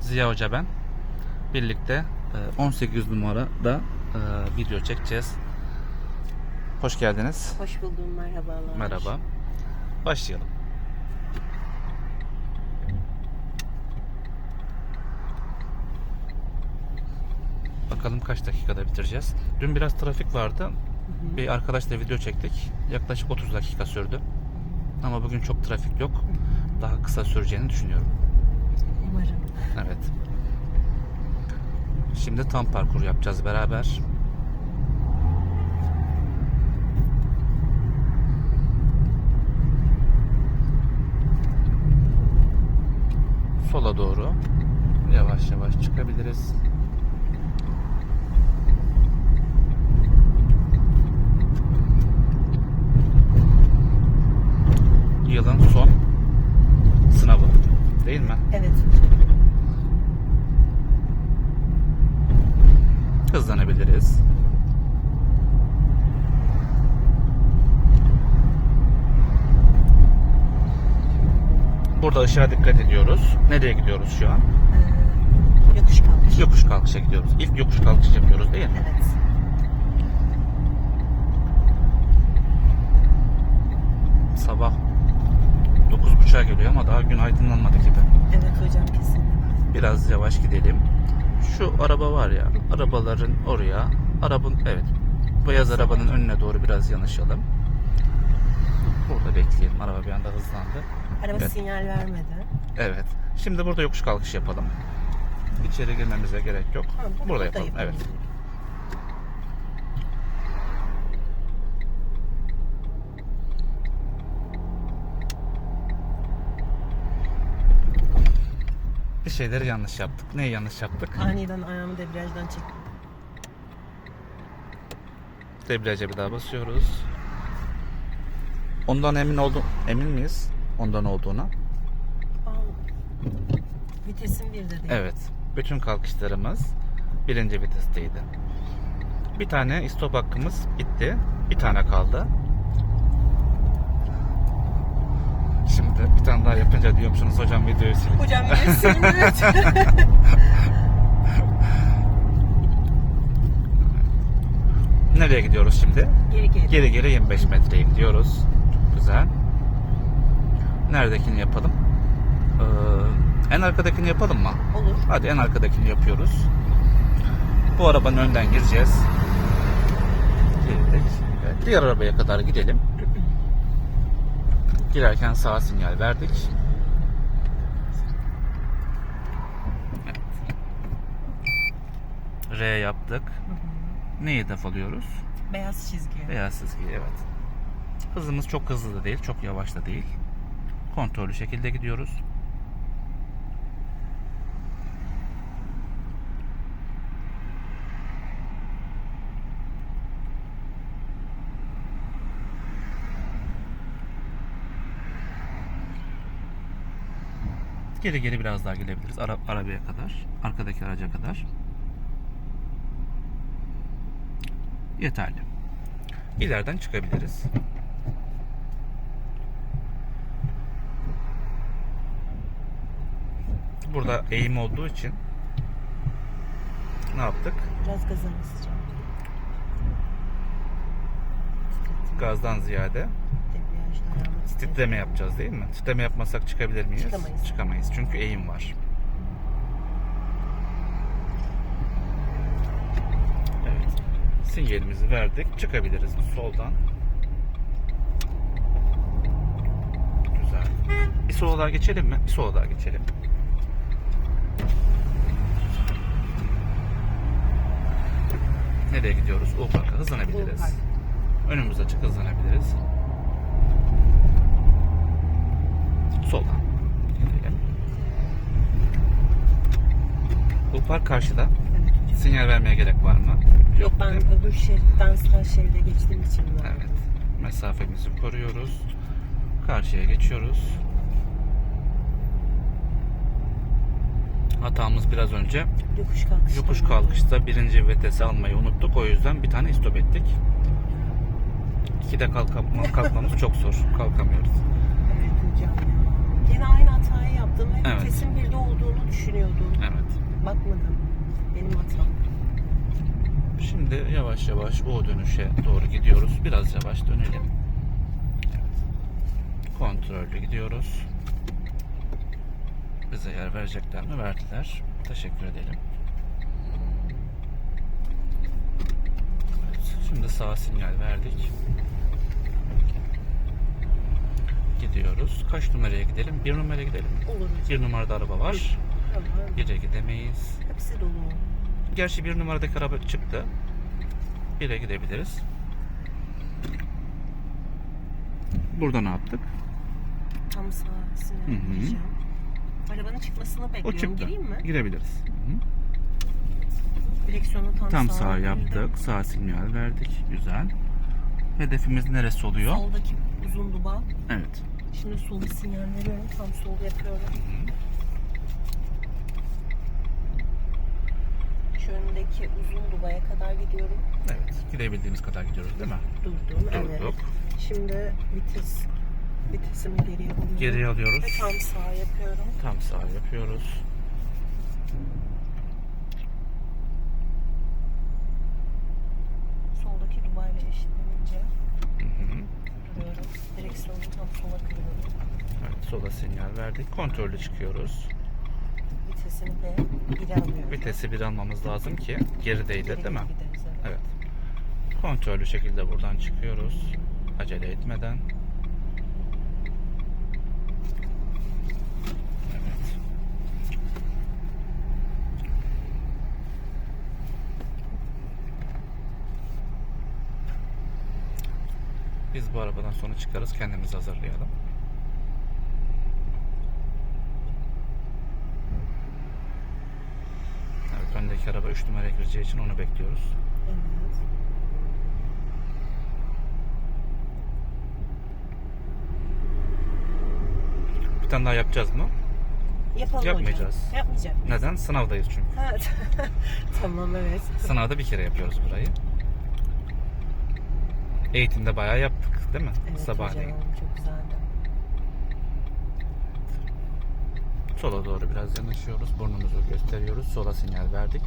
Ziya Hoca ben. Birlikte e, 18 numarada e, video çekeceğiz. Hoş geldiniz. Hoş buldum, merhabalar. Merhaba. Başlayalım. Bakalım kaç dakikada bitireceğiz. Dün biraz trafik vardı. Bir arkadaşla video çektik. Yaklaşık 30 dakika sürdü. Ama bugün çok trafik yok. Daha kısa süreceğini düşünüyorum. Umarım. Evet. Şimdi tam parkur yapacağız beraber. Sola doğru yavaş yavaş çıkabiliriz. Yılın son sınavı değil mi? Evet. hızlanabiliriz. Burada ışığa dikkat ediyoruz. Nereye gidiyoruz şu an? Ee, yokuş kalmış. Yokuş kalkışa gidiyoruz. İlk yokuş kalkış yapıyoruz değil mi? Evet. Sabah 9.30'a geliyor ama daha gün aydınlanmadı gibi. Evet hocam kesin. Biraz yavaş gidelim. Şu araba var ya, arabaların oraya, arabanın evet, beyaz arabanın önüne doğru biraz yanaşalım. Burada bekleyelim. Araba bir anda hızlandı. Araba Evet. sinyal vermedi. Evet. Şimdi burada yokuş kalkış yapalım. İçeri girmemize gerek yok. Tamam, burada, burada yapalım. yapalım. Evet. Bir şeyleri yanlış yaptık. Neyi yanlış yaptık? Aniden ayağımı debriyajdan çektim. Debriyaja bir daha basıyoruz. Ondan emin oldum. Emin miyiz? Ondan olduğuna. Aa, Vitesim bir de değil. Evet. Bütün kalkışlarımız birinci vitesteydi. Bir tane stop hakkımız bitti. Bir tane kaldı. Şimdi bir tane daha yapınca diyormuşsunuz hocam videoyu silin. Hocam yine silmiyor. Nereye gidiyoruz şimdi? geri geri. Geri geri 25 metreye gidiyoruz. Çok güzel. Neredekini yapalım? Ee, en arkadakini yapalım mı? Olur. Hadi en arkadakini yapıyoruz. Bu arabanın önden gireceğiz. Girdik. Evet, diğer arabaya kadar gidelim. Girerken sağ sinyal verdik. R yaptık. Neyi hedef alıyoruz? Beyaz çizgi. Beyaz çizgi evet. Hızımız çok hızlı da değil, çok yavaş da değil. Kontrollü şekilde gidiyoruz. Geri geri biraz daha gelebiliriz. Ara, arabaya kadar. Arkadaki araca kadar. Yeterli. İleriden çıkabiliriz. Burada eğim olduğu için ne yaptık? Biraz gaza basacağım. Gazdan ziyade titreme yapacağız değil mi? Titreme yapmasak çıkabilir miyiz? Çıkamayız. Çıkamayız çünkü eğim var. Evet. Sinyalimizi verdik. Çıkabiliriz soldan. Güzel. Bir sola daha geçelim mi? Bir sola daha geçelim. Nereye gidiyoruz? U Park'a hızlanabiliriz. U Park. Önümüz açık hızlanabiliriz. Soldan. Bu park karşıda. Evet. Sinyal vermeye gerek var mı? Yok ben öbür şeritten sağ şeride geçtiğim için mi? Evet. Mesafemizi koruyoruz. Karşıya geçiyoruz. Hatamız biraz önce Yokuş kalkış. yokuş kalkışta birinci vitesi almayı unuttuk. O yüzden bir tane istop ettik. İkide kalkma, kalkmamız çok zor. Kalkamıyoruz. Evet hocam. Yine aynı hatayı yaptım ve Evet. vitesin birde olduğunu düşünüyordum. Evet. Bakmadım. Benim hatam. Şimdi yavaş yavaş O dönüşe doğru gidiyoruz. Biraz yavaş dönelim. Evet. Kontrollü gidiyoruz. Bize yer verecekler mi? Verdiler. Teşekkür edelim. Evet. Şimdi sağ sinyal verdik. Gidiyoruz. Kaç numaraya gidelim? Bir numaraya gidelim. Olur. Bir numarada araba var. Bire gidemeyiz. Hepsi dolu. Gerçi bir numaradaki araba çıktı. Bire gidebiliriz. Burada ne yaptık? Tam sağ sinyal vereceğim. Arabanın çıkmasını O bekliyorum. çıktı. Gireyim mi? Girebiliriz. Direksiyonu tam, Tam sağa sağ girdim. yaptık. Sağ sinyal verdik. Güzel. Hedefimiz neresi oluyor? Soldaki uzun duba. Evet. Şimdi sol sinyal veriyorum. Tam sol yapıyorum. Şu öndeki uzun dubaya kadar gidiyorum. Evet. Gidebildiğimiz kadar gidiyoruz değil mi? Durdum. Evet. Durduk. Şimdi vites vitesimi geriye alıyorum. Geriye alıyoruz. Ve tam sağ yapıyorum. Tam sağ yapıyoruz. Soldaki dubayla eşitlenince Hı hı. duruyorum. Direksiyonu tam sola kırıyorum. Evet, sola sinyal verdik. Kontrollü çıkıyoruz. Vitesini de geri alıyorum. Vitesi bir almamız lazım ki gerideydi Geri değil mi? gideriz, evet. Evet. Kontrollü şekilde buradan çıkıyoruz. Acele etmeden. Evet. Biz bu arabadan sonra çıkarız. Kendimizi hazırlayalım. Evet, öndeki araba 3 numaraya gireceği için onu bekliyoruz. Evet. Bir tane daha yapacağız mı? Yapalım Yapmayacağız. hocam. Yapmayacak. Neden? Sınavdayız çünkü. Tamam evet. Sınavda bir kere yapıyoruz burayı. Eğitimde bayağı yaptık değil mi? Evet Sabahleyin. hocam çok güzeldi. Sola doğru biraz yanaşıyoruz. Burnumuzu gösteriyoruz. Sola sinyal verdik.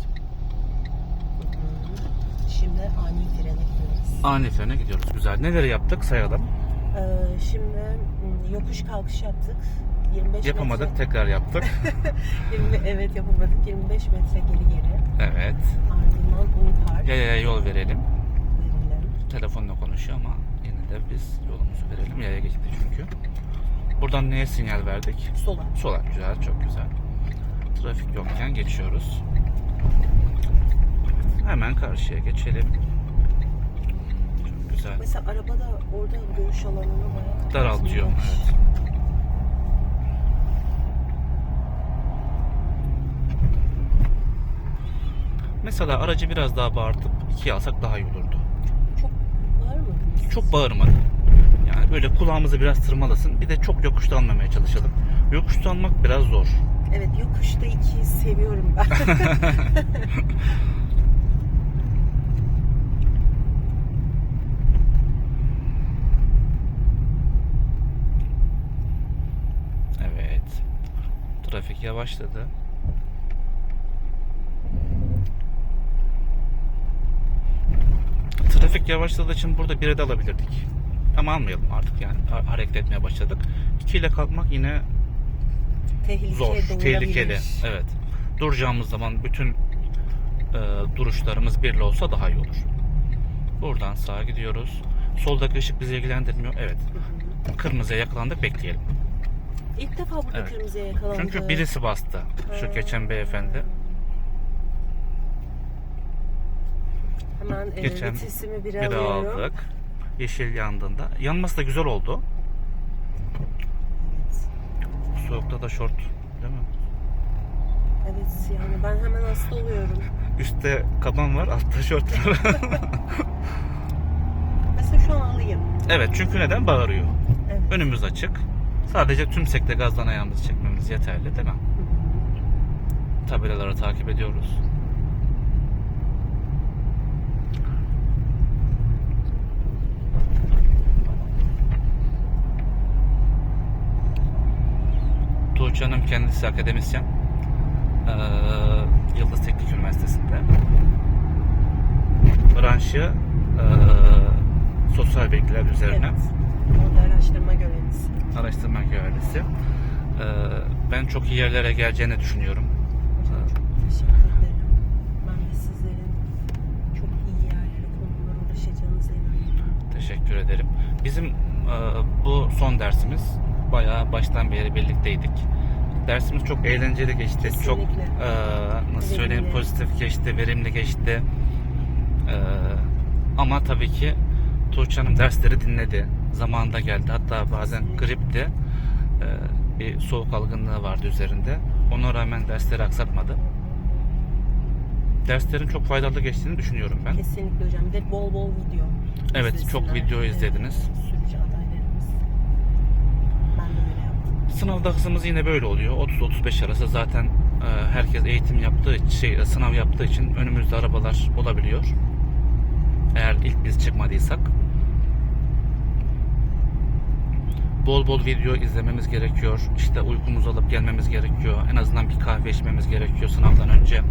Şimdi ani frene gidiyoruz. Ani frene gidiyoruz. Güzel. Neleri yaptık sayalım. Ee, şimdi m, yokuş kalkış yaptık. 25 Yapamadık. metre. Tekrar yaptık. 20, evet yapamadık. 25 metre geri geri. evet. Ardından un park Yayaya yol verelim. Telefonla konuşuyor ama yine de biz yolumuzu verelim. Yaya geçti çünkü. Buradan neye sinyal verdik? Sola. Sola. Güzel. Çok güzel. Trafik yokken geçiyoruz. Hemen karşıya geçelim. Çok güzel. Mesela arabada orada görüş alanını bayağı Daraltıyor. Evet. Mesela aracı biraz daha bağırtıp ikiye alsak daha iyi olurdu. Çok bağırmadı. Yani böyle kulağımızı biraz tırmalasın. Bir de çok yokuşta almamaya çalışalım. Yokuşta almak biraz zor. Evet yokuşta iki seviyorum ben. Evet. Trafik yavaşladı. Trafik yavaşladığı için burada bire de alabilirdik. Ama almayalım artık yani. Ha- Hareket etmeye başladık. 2 ile kalkmak yine Tehlike zor, tehlikeli. Evet. Duracağımız zaman bütün e, duruşlarımız birle olsa daha iyi olur. Buradan sağa gidiyoruz. Soldaki ışık bizi ilgilendirmiyor. Evet. Hı hı. Kırmızıya yakalandık bekleyelim. İlk defa burada Evet. kırmızıya yakalandı. Çünkü birisi bastı. Şu geçen beyefendi. Hemen e, Geçen vitesimi bir Bir alıyorum. aldık. Yeşil yandığında. Yanması da güzel oldu. Evet. Soğukta da şort değil mi? Evet yani ben hemen hasta oluyorum. Üstte kaban var, altta şort var. Mesela şu an alayım. evet çünkü neden? Bağırıyor. Evet. Önümüz açık. Sadece tümsekte gazdan ayağımızı çekmemiz yeterli değil mi? Tabelaları takip ediyoruz. Tuğçe Hanım kendisi akademisyen. e, Yıldız Teknik Üniversitesi'nde. Branşı e, sosyal bilgiler üzerine Evet. Orada araştırma görevlisi. araştırma görevlisi. E, ben çok iyi yerlere geleceğini düşünüyorum. Hocam çok teşekkür ederim. Ben de sizlerin çok iyi yerlere, konumlara ulaşacağınıza inanıyorum. Teşekkür ederim. Bizim e, bu son dersimiz bayağı baştan beri birlikteydik. Dersimiz çok eğlenceli geçti. Kesinlikle. Çok e, nasıl söyleyeyim Verimli. pozitif geçti, verimli geçti. E, ama tabii ki Tuğçe Hanım dersleri dinledi. Zamanında geldi. Hatta bazen gripti. E, bir soğuk algınlığı vardı üzerinde. Ona rağmen dersleri aksatmadı. Derslerin çok faydalı geçtiğini düşünüyorum ben. Kesinlikle hocam. Bir de bol bol video. Evet, çok video Evet, izlediniz. Sürücü adaylarımız. Ben de böyle yaptım. Sınavda hızımız yine böyle oluyor. 30-35 arası zaten e, herkes eğitim yaptığı şey, sınav yaptığı için önümüzde arabalar olabiliyor. Eğer ilk biz çıkmadıysak. Bol bol video izlememiz gerekiyor. İşte uykumuzu alıp gelmemiz gerekiyor. En azından bir kahve içmemiz gerekiyor sınavdan önce.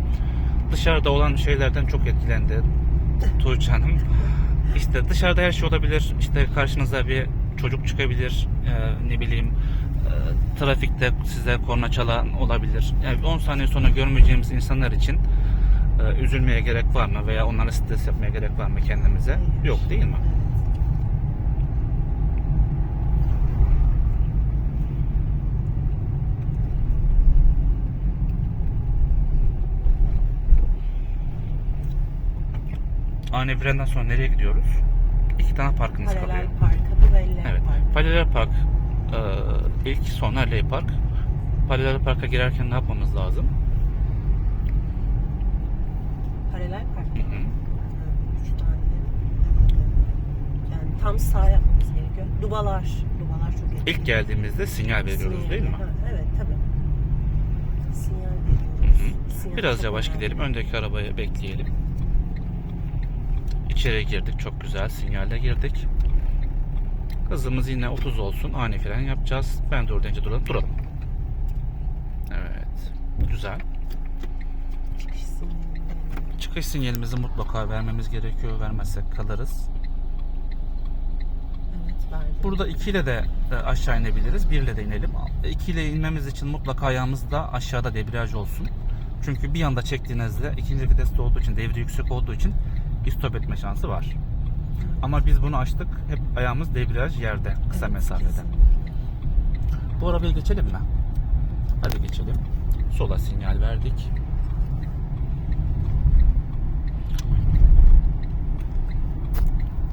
Dışarıda olan şeylerden çok etkilendi Tuğçe Hanım. İşte dışarıda her şey olabilir. İşte karşınıza bir çocuk çıkabilir. Ee, ne bileyim trafikte size korna çalan olabilir. Yani 10 saniye sonra görmeyeceğimiz insanlar için e, üzülmeye gerek var mı veya onlara stres yapmaya gerek var mı kendimize? Yok değil mi? Ani frenden sonra nereye gidiyoruz? İki tane parkımız Paralel kalıyor. Park, adı Belle Evet. Park. Paralel Park e, ilk sonra Ley Park. Paralel Park'a girerken ne yapmamız lazım? Paralel Park. Hı hı. Üç tane. Yani tam sağ yapmamız gerekiyor. Dubalar. Dubalar çok etkili. İlk geldiğimizde sinyal veriyoruz Sinyal. değil mi? Ha, evet tabii. Sinyal Hı veriyoruz. hı. Sinyal Biraz yavaş önemli. gidelim. Öndeki arabaya bekleyelim. İçeri girdik. Çok güzel. Sinyalle girdik. Hızımız yine 30 olsun. Ani fren yapacağız. Ben de oradan duralım. Duralım. Evet. Güzel. Çıkış sinyali. Çıkış sinyalimizi mutlaka vermemiz gerekiyor. Vermezsek kalırız. Burada 2 ile de e, aşağı inebiliriz. 1 ile de inelim. 2 ile inmemiz için mutlaka ayağımızda aşağıda debriyaj olsun. Çünkü bir anda çektiğinizde ikinci viteste olduğu için, devri yüksek olduğu için istop etme şansı var. Ama biz bunu açtık. Hep ayağımız debriyaj yerde, kısa Evet, mesafede. kesinlikle. Bu arabayı geçelim mi? Hadi geçelim. Sola sinyal verdik.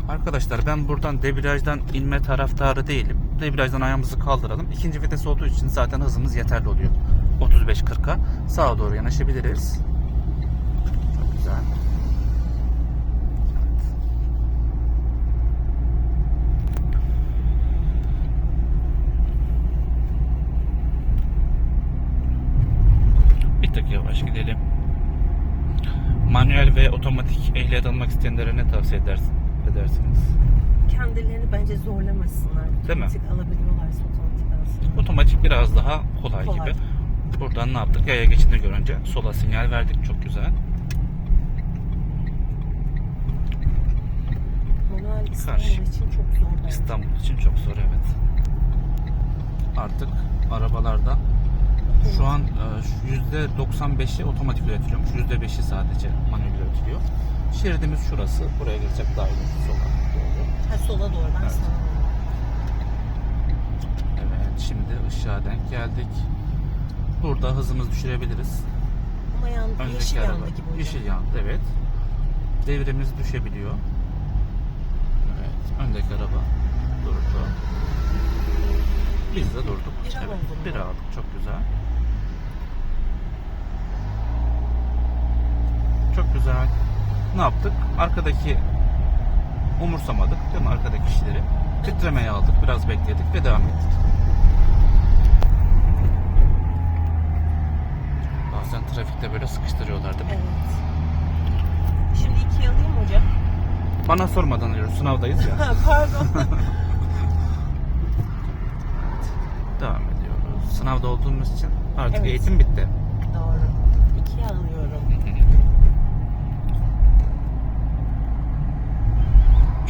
Arkadaşlar ben buradan debriyajdan inme taraftarı değilim. Debriyajdan ayağımızı kaldıralım. İkinci vites olduğu için zaten hızımız yeterli oluyor. 35-40'a. Sağa doğru yanaşabiliriz. Çok güzel. Bir tık yavaş gidelim. Manuel ve otomatik ehliyet almak isteyenlere ne tavsiye edersin, edersiniz? Kendilerini bence zorlamasınlar. Değil mi? Otomatik alabiliyorlarsa otomatik alsınlar. Otomatik biraz daha kolay, Kolay. gibi. Buradan ne yaptık? Yaya geçidini görünce sola sinyal verdik. Çok güzel. Manuel İstanbul Karşı. için çok zor bence. İstanbul için çok zor evet. Artık arabalarda şu an e, %95'i otomatik üretiliyormuş. %5'i sadece manuel üretiliyor. Şeridimiz şurası. Buraya gelecek daha iyi sola doğru. Ha sola doğru ben Evet. Evet şimdi ışığa denk geldik. Burada hızımızı düşürebiliriz. Ama yan, Öndeki yeşil araba. yandı gibi hocam. Yeşil yandı evet. Devremiz düşebiliyor. Evet. Öndeki araba durdu. Biz de durduk. Bir evet. Bir aldık. Çok güzel. Güzel. Ne yaptık? Arkadaki umursamadık değil mi? Arkadaki kişileri. Titremeyi aldık. Biraz bekledik ve devam ettik. Bazen trafikte böyle sıkıştırıyorlar değil mi? Evet. Şimdi ikiye alayım hocam? Bana sormadan alıyoruz. Sınavdayız ya. Pardon. Devam ediyoruz. Sınavda olduğumuz için artık Evet. eğitim bitti. Doğru. ikiye alıyorum.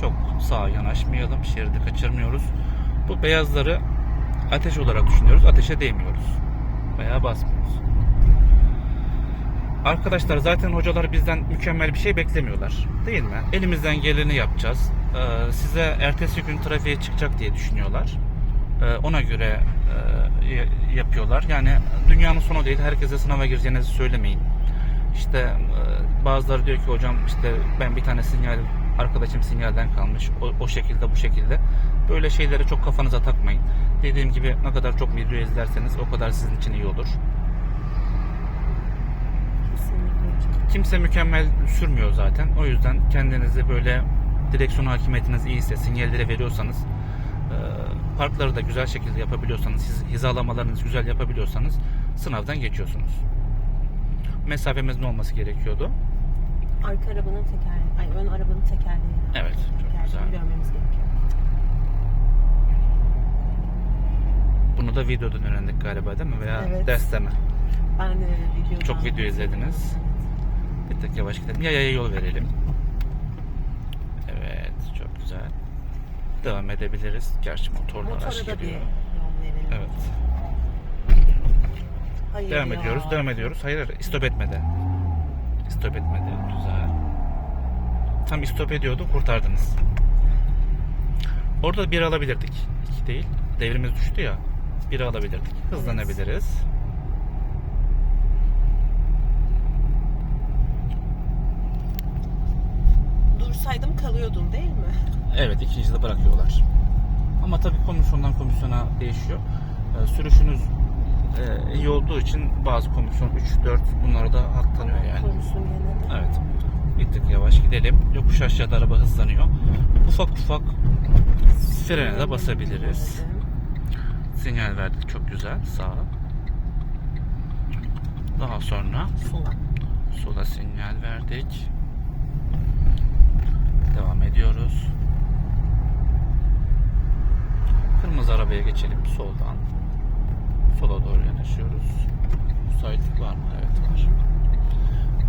Çok sağa yanaşmayalım. Şeridi kaçırmıyoruz. Bu beyazları ateş olarak düşünüyoruz. Ateşe değmiyoruz. Veya basmıyoruz. Arkadaşlar zaten hocalar bizden mükemmel bir şey beklemiyorlar. Değil mi? Elimizden geleni yapacağız. Ee, size ertesi gün trafiğe çıkacak diye düşünüyorlar. Ee, ona göre e, yapıyorlar. Yani dünyanın sonu değil. Herkese sınava gireceğinizi söylemeyin. İşte e, bazıları diyor ki hocam işte ben bir tane sinyal arkadaşım sinyalden kalmış. O, o şekilde bu şekilde. Böyle şeyleri çok kafanıza takmayın. Dediğim gibi ne kadar çok video izlerseniz o kadar sizin için iyi olur. Kesinlikle. Kimse mükemmel sürmüyor zaten. O yüzden kendinizi böyle direksiyon hakimiyetiniz iyiyse, sinyalleri veriyorsanız, e, parkları da güzel şekilde yapabiliyorsanız, hiz- hizalamalarınızı güzel yapabiliyorsanız sınavdan geçiyorsunuz. Mesafemiz ne olması gerekiyordu? Arka arabanın tekerleği, ay ön arabanın tekerleği. Evet, çok Tekerleğini güzel. görmemiz gerekiyor. Bunu da videodan öğrendik galiba değil mi? Veya Evet. derste mi? Ben de videodan... Çok video izlediniz. Bir tık yavaş gidelim. Yayaya yol verelim. Evet, çok güzel. Devam edebiliriz. Gerçi motorlu araç Motora bir geliyor. yol verelim. Evet. Hayır Devam ya. ediyoruz, devam ediyoruz. Hayır, hayır, istop etmedi. İstop etmedi. Güzel. Tam istop ediyordu, kurtardınız. Orada bir alabilirdik. İki değil. Devrimiz düştü ya. Bir alabilirdik. Hızlanabiliriz. Dursaydım kalıyordum değil mi? Evet, ikinci de bırakıyorlar. Ama tabii komisyondan komisyona değişiyor. Ee, sürüşünüz e, iyi olduğu için bazı komisyon 3, 4 bunlara da hak tanıyor yani. Konusun gene de. Evet. Bir tık yavaş gidelim. Yokuş aşağıda araba hızlanıyor. Ufak ufak frene de basabiliriz. Sinyal verdik çok güzel. Sağa. Daha sonra Sola. sola sinyal verdik. Devam ediyoruz. Kırmızı arabaya geçelim soldan. Sola doğru yanaşıyoruz. Müsaitlik var mı? Evet var.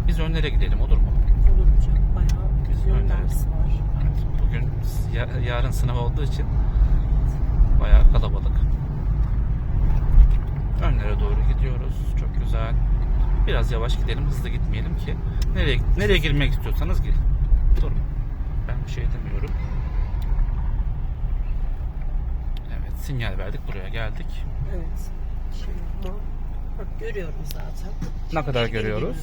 Biz önlere gidelim olur mu? Olur hocam. Bayağı önleriz. dersi var. Evet, bugün ya- yarın sınav olduğu için bayağı kalabalık. Önlere doğru gidiyoruz. Çok güzel. Biraz yavaş gidelim, hızlı gitmeyelim ki. Nereye nereye girmek istiyorsanız girin. Durun. Ben bir şey demiyorum. Evet, sinyal verdik. Buraya geldik. Evet. Şimdi bu. Bak görüyorum zaten. Ne kadar görüyoruz?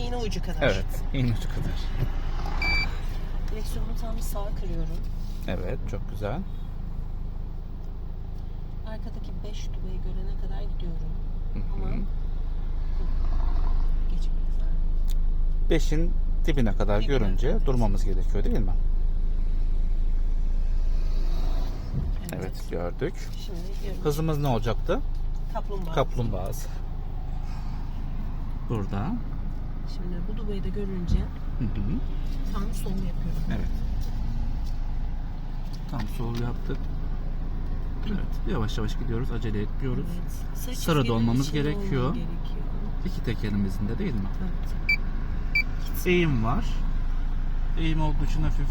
İğne ucu kadar. Evet, iğne ucu kadar. Direksiyonu tam sağa kırıyorum. Evet, çok güzel. Arkadaki 5 dubayı görene kadar gidiyorum. Ama üzere. Beşin dibine kadar Dibine, görünce evet. durmamız gerekiyor değil mi? Evet, gördük. Şimdi. Hızımız ne olacaktı? Kaplumbağa. Kaplumbağası. Burada. Şimdi bu dubayı da görünce Hı hı. tam sol yapıyorum. Evet. Tam sol yaptık. Evet. Yavaş yavaş gidiyoruz. Acele etmiyoruz. Evet. Çizginin olmamız gerekiyor. gerekiyor. İki tekerimizin de değil mi? Evet. Eğim var. Eğim olduğu için hafif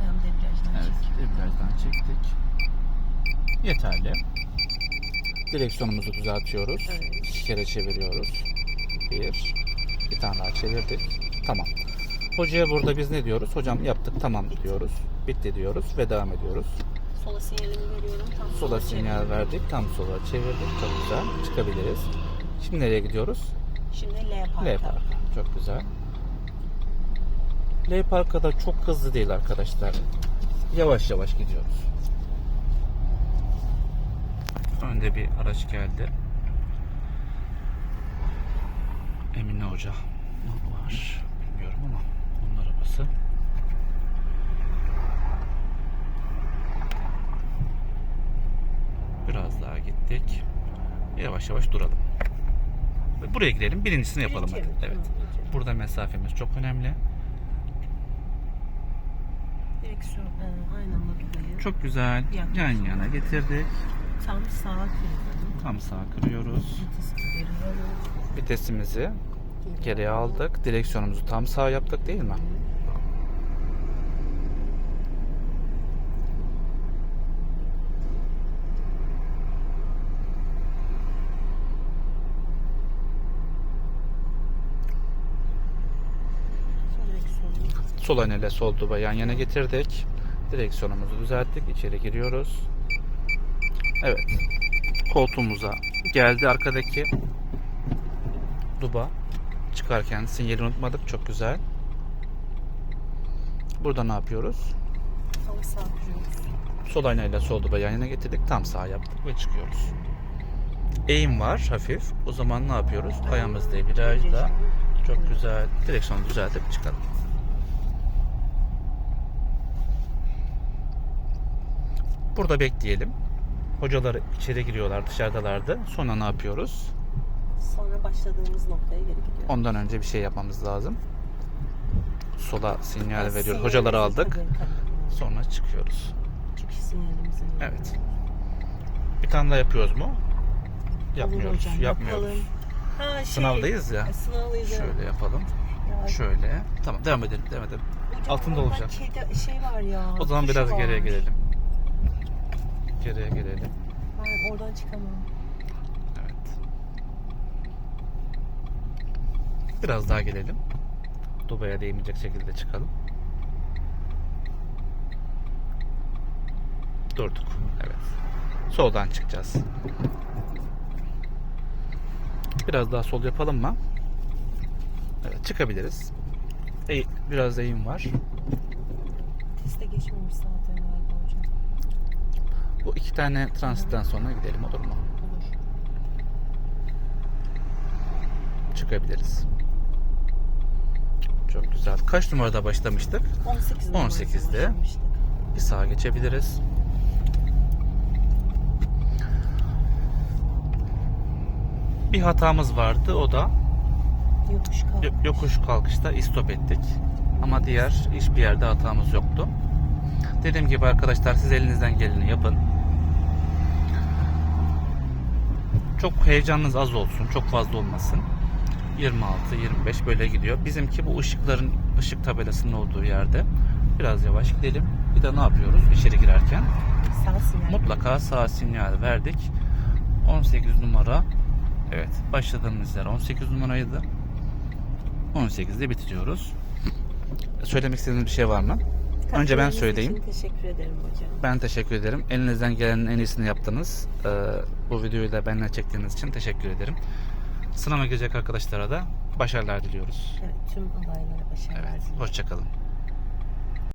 Ayağım debriyajdan evet, çek. debriyajdan çektik. Yeterli. Direksiyonumuzu düzeltiyoruz. Evet. İki kere çeviriyoruz. Bir. Bir tane daha çevirdik. Tamam. Hocaya burada biz ne diyoruz? Hocam yaptık tamam diyoruz. Bitti diyoruz ve devam ediyoruz. Sola sinyalimi veriyorum. Tam Sola sinyal çeviriyorum. verdik. Tam sola çevirdik. Çok güzel. Çıkabiliriz. Şimdi nereye gidiyoruz? Şimdi L parka. L Park. Çok güzel. L Park'a da çok hızlı değil arkadaşlar. Yavaş yavaş gidiyoruz. Önde bir araç geldi. Emine Hoca var. Bilmiyorum ama onun arabası. Biraz daha gittik. Yavaş yavaş duralım. Buraya gidelim. Birincisini yapalım hadi. Evet. Burada mesafemiz çok önemli. Direksiyon e, aynamla. Çok güzel. Yan yana getirdik. Tam sağa kırıyorum. Tam sağ kırıyoruz. Vitesimizi Geriye aldık. Direksiyonumuzu tam sağ yaptık değil mi? Sol ön ile sol duba yan yana getirdik. Direksiyonumuzu düzelttik. İçeri giriyoruz. Evet. Koltuğumuza geldi arkadaki duba. Çıkarken sinyali unutmadık. Çok güzel. Burada ne yapıyoruz? Sağ. Sol aynayla sol duba yan yana getirdik. Tam sağ yaptık ve çıkıyoruz. Eğim var hafif. O zaman ne yapıyoruz? Ayağımızda virajda. Çok güzel. Direksiyonu düzeltip çıkalım. Burada bekleyelim. Hocalar içeri giriyorlar, dışarıdalardı. Sonra ne yapıyoruz? Sonra başladığımız noktaya geri gidiyoruz. Ondan önce bir şey yapmamız lazım. Sola sinyal veriyoruz. sinyalimizi Hocaları aldık. Sonra çıkıyoruz. Çıkış sinyalimizi. Evet. Bir tane daha yapıyoruz mu? Yapmıyoruz. hocam, Yapmıyoruz. yapalım. Ha, şey, Sınavdayız ya. e, Sınavdayız. evet. Şöyle yapalım. Ya, Şöyle. Tamam devam edelim. Devam edelim. hocam altında olacak. Kedi, şey var ya. O zaman biraz geriye var. gelelim. Geriye gelelim. Ben oradan çıkamam. Evet. Biraz daha gelelim. Dubaya değmeyecek şekilde çıkalım. Durduk. Evet. Soldan çıkacağız. Biraz daha sol yapalım mı? Evet, çıkabiliriz. Eğ- biraz eğim var. Teste geçmemiş zaten galiba hocam. Bu iki tane transitten sonra gidelim olur mu? Olur. Çıkabiliriz. Çok güzel. Kaç numarada başlamıştık? 18 numarası 18'de. başlamıştık. Bir sağa geçebiliriz. Bir hatamız vardı. O da Yokuş kalk. yo- yokuş kalkışta istop ettik. Ama diğer hiçbir yerde hatamız yoktu. Dediğim gibi arkadaşlar siz elinizden geleni yapın. Çok heyecanınız az olsun. Çok fazla olmasın. 26, 25 böyle gidiyor. Bizimki bu ışıkların ışık tabelasının olduğu yerde. Biraz yavaş gidelim. Bir de ne yapıyoruz içeri girerken? Sağ sinyal. Mutlaka sağ sinyal verdik. 18 numara. Evet başladığımız yer 18 numaraydı. 18'de bitiriyoruz. Söylemek istediğiniz bir şey var mı? Önce ben söyleyeyim. teşekkür ederim hocam. Ben teşekkür ederim. Elinizden gelenin en iyisini yaptınız. Ee, bu videoyu da benimle çektiğiniz için teşekkür ederim. Sınava girecek arkadaşlara da başarılar diliyoruz. Evet, tüm adaylara başarılar Evet, diliyorum. hoşçakalın.